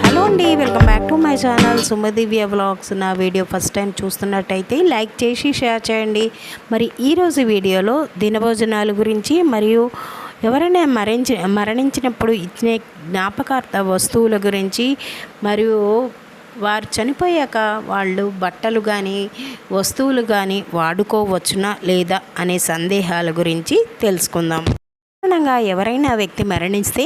Hello అండి welcome back to my channel Sumadivya vlogs. నా video first time చూస్తున్నట్టయితే like చేసి షేర్ చేయండి. మరి ఈరోజు వీడియోలో దినభోజనాల గురించి మరియు ఎవరైనా మరణించి మరణించినప్పుడు ఇచ్చిన జ్ఞాపకార్థ వస్తువుల గురించి మరియు వారు చనిపోయాక వాళ్ళు బట్టలు కానీ వస్తువులు కానీ వాడుకోవచ్చునా లేదా అనే సందేహాల గురించి తెలుసుకుందాం. సాధారణంగా ఎవరైనా వ్యక్తి మరణిస్తే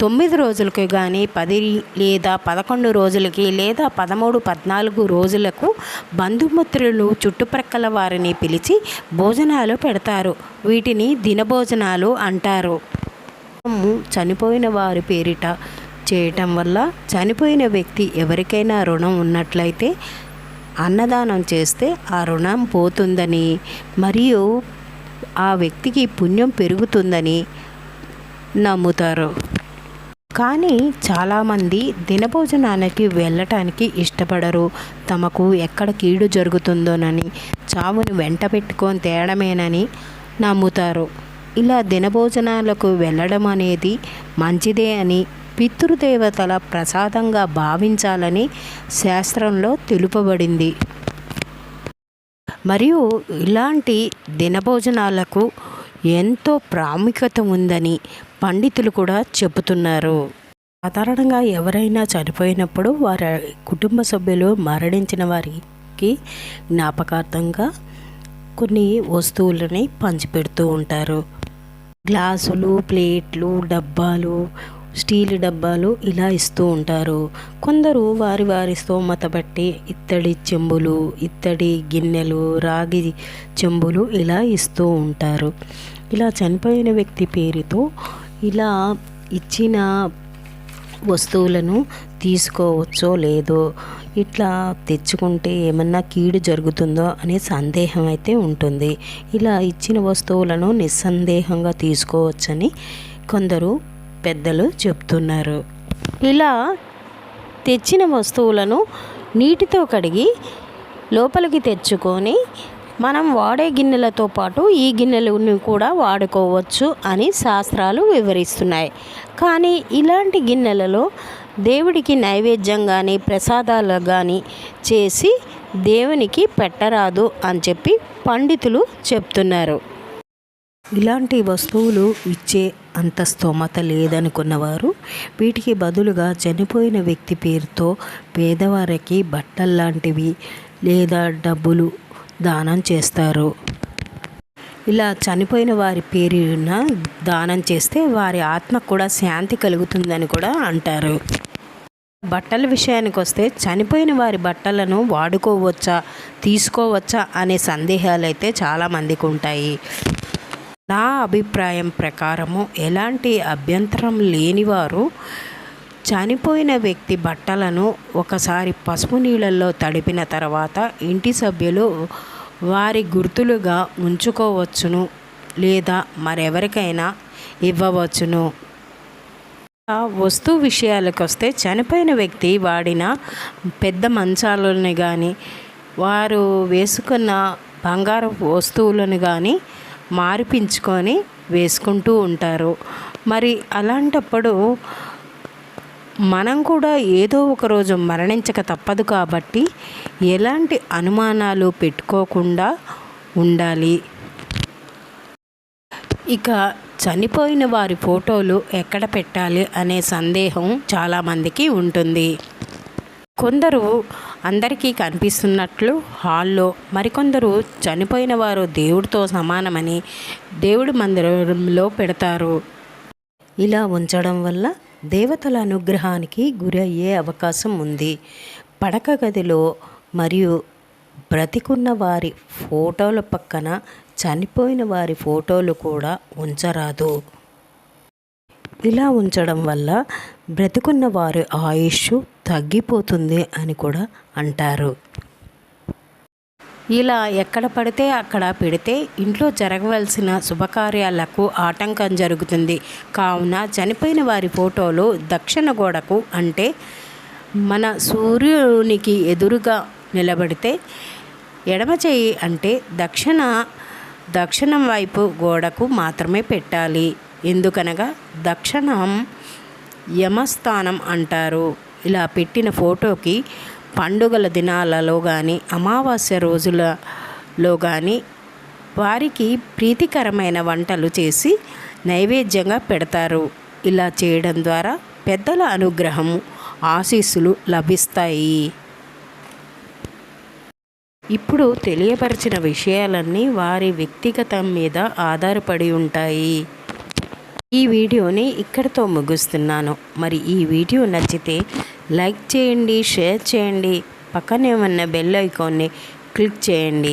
తొమ్మిది రోజులకు కానీ పది లేదా పదకొండు రోజులకి లేదా పదమూడు పద్నాలుగు రోజులకు బంధుమిత్రులు చుట్టుప్రక్కల వారిని పిలిచి భోజనాలు పెడతారు. వీటిని దినభోజనాలు అంటారు. చనిపోయిన వారి పేరిట చేయటం వల్ల చనిపోయిన వ్యక్తి ఎవరికైనా రుణం ఉన్నట్లయితే అన్నదానం చేస్తే ఆ రుణం పోతుందని మరియు ఆ వ్యక్తికి పుణ్యం పెరుగుతుందని నమ్ముతారు. కానీ చాలామంది దినభోజనానికి వెళ్ళటానికి ఇష్టపడరు. తమకు ఎక్కడ కీడు జరుగుతుందోనని చావుని వెంట పెట్టుకొని తేడమేనని నమ్ముతారు. ఇలా దినభోజనాలకు వెళ్ళడం అనేది మంచిదే అని పితృదేవతల ప్రసాదంగా భావించాలని శాస్త్రంలో తెలుపబడింది. మరియు ఇలాంటి దినభోజనాలకు ఎంతో ప్రాముఖ్యత ఉందని పండితులు కూడా చెబుతున్నారు. సాధారణంగా ఎవరైనా చనిపోయినప్పుడు వారి కుటుంబ సభ్యులు మరణించిన వారికి జ్ఞాపకార్థంగా కొన్ని వస్తువులని పంచిపెడుతూ ఉంటారు. గ్లాసులు ప్లేట్లు డబ్బాలు స్టీల్ డబ్బాలు ఇలా ఇస్తూ ఉంటారు. కొందరు వారి వారి స్తోమత బట్టి ఇత్తడి చెంబులు ఇత్తడి గిన్నెలు రాగి చెంబులు ఇలా ఇస్తూ ఉంటారు. ఇలా చనిపోయిన వ్యక్తి పేరుతో ఇలా ఇచ్చిన వస్తువులను తీసుకోవచ్చో లేదో ఇట్లా తెచ్చుకుంటే ఏమన్నా కీడు జరుగుతుందో అనే సందేహం అయితే ఉంటుంది. ఇలా ఇచ్చిన వస్తువులను నిస్సందేహంగా తీసుకోవచ్చని కొందరు పెద్దలు చెప్తున్నారు. ఇలా తెచ్చిన వస్తువులను నీటితో కడిగి లోపలికి తెచ్చుకొని మనం వాడే గిన్నెలతో పాటు ఈ గిన్నెలను కూడా వాడుకోవచ్చు అని శాస్త్రాలు వివరిస్తున్నాయి. కానీ ఇలాంటి గిన్నెలలో దేవుడికి నైవేద్యం కానీ ప్రసాదాలు కానీ చేసి దేవునికి పెట్టరాదు అని చెప్పి పండితులు చెప్తున్నారు. ఇలాంటి వస్తువులు ఇచ్చే అంత స్తోమత లేదనుకున్నవారు వీటికి బదులుగా చనిపోయిన వ్యక్తి పేరుతో పేదవారికి బట్టల్లాంటివి లేదా డబ్బులు దానం చేస్తారు. ఇలా చనిపోయిన వారి పేరున దానం చేస్తే వారి ఆత్మ కూడా శాంతి కలుగుతుందని కూడా అంటారు. బట్టల విషయానికి వస్తే చనిపోయిన వారి బట్టలను వాడుకోవచ్చా తీసుకోవచ్చా అనే సందేహాలు అయితే చాలామందికి ఉంటాయి. నా అభిప్రాయం ప్రకారము ఎలాంటి అభ్యంతరం లేనివారు చనిపోయిన వ్యక్తి బట్టలను ఒకసారి పసుపు నీళ్ళల్లో తడిపిన తర్వాత ఇంటి సభ్యులు వారి గుర్తులుగా ఉంచుకోవచ్చును లేదా మరెవరికైనా ఇవ్వవచ్చును. ఆ వస్తువు విషయాలకు వస్తే చనిపోయిన వ్యక్తి వాడిన పెద్ద మంచాలని కానీ వారు వేసుకున్న బంగారు వస్తువులను కానీ మార్పించుకొని వేసుకుంటూ ఉంటారు. మరి అలాంటప్పుడు మనం కూడా ఏదో ఒక రోజు మరణించక తప్పదు కాబట్టి ఎలాంటి అనుమానాలు పెట్టుకోకుండా ఉండాలి. ఇక చనిపోయిన వారి ఫోటోలు ఎక్కడ పెట్టాలి అనే సందేహం చాలామందికి ఉంటుంది. కొందరు అందరికీ కనిపిస్తున్నట్లు హాల్లో మరికొందరు చనిపోయిన వారు దేవుడితో సమానమని దేవుడి మందిరంలో పెడతారు. ఇలా ఉంచడం వల్ల దేవతల అనుగ్రహానికి గురి అయ్యే అవకాశం ఉంది. పడక గదిలో మరియు బ్రతికున్న వారి ఫోటోల పక్కన చనిపోయిన వారి ఫోటోలు కూడా ఉంచరాదు. ఇలా ఉంచడం వల్ల బ్రతుకున్న వారి ఆయుష్ తగ్గిపోతుంది అని కూడా అంటారు. ఇలా ఎక్కడ పడితే అక్కడ పెడితే ఇంట్లో జరగవలసిన శుభకార్యాలకు ఆటంకం జరుగుతుంది. కావున చనిపోయిన వారి ఫోటోలు దక్షిణ గోడకు అంటే మన సూర్యునికి ఎదురుగా నిలబడితే ఎడమ చేయి అంటే దక్షిణ దక్షిణం వైపు గోడకు మాత్రమే పెట్టాలి. ఎందుకనగా దక్షిణం యమస్థానం అంటారు. ఇలా పెట్టిన ఫోటోకి పండుగల దినాలలో కానీ అమావాస్య రోజులలో కానీ వారికి ప్రీతికరమైన వంటలు చేసి నైవేద్యంగా పెడతారు. ఇలా చేయడం ద్వారా పెద్దల అనుగ్రహము ఆశీస్సులు లభిస్తాయి. ఇప్పుడు తెలియపరిచిన విషయాలన్నీ వారి వ్యక్తిగతం మీద ఆధారపడి ఉంటాయి. ఈ వీడియోని ఇక్కడితో ముగుస్తున్నాను. మరి ఈ వీడియో నచ్చితే లైక్ చేయండి షేర్ చేయండి. పక్కనే ఉన్న బెల్ ఐకాన్ని క్లిక్ చేయండి.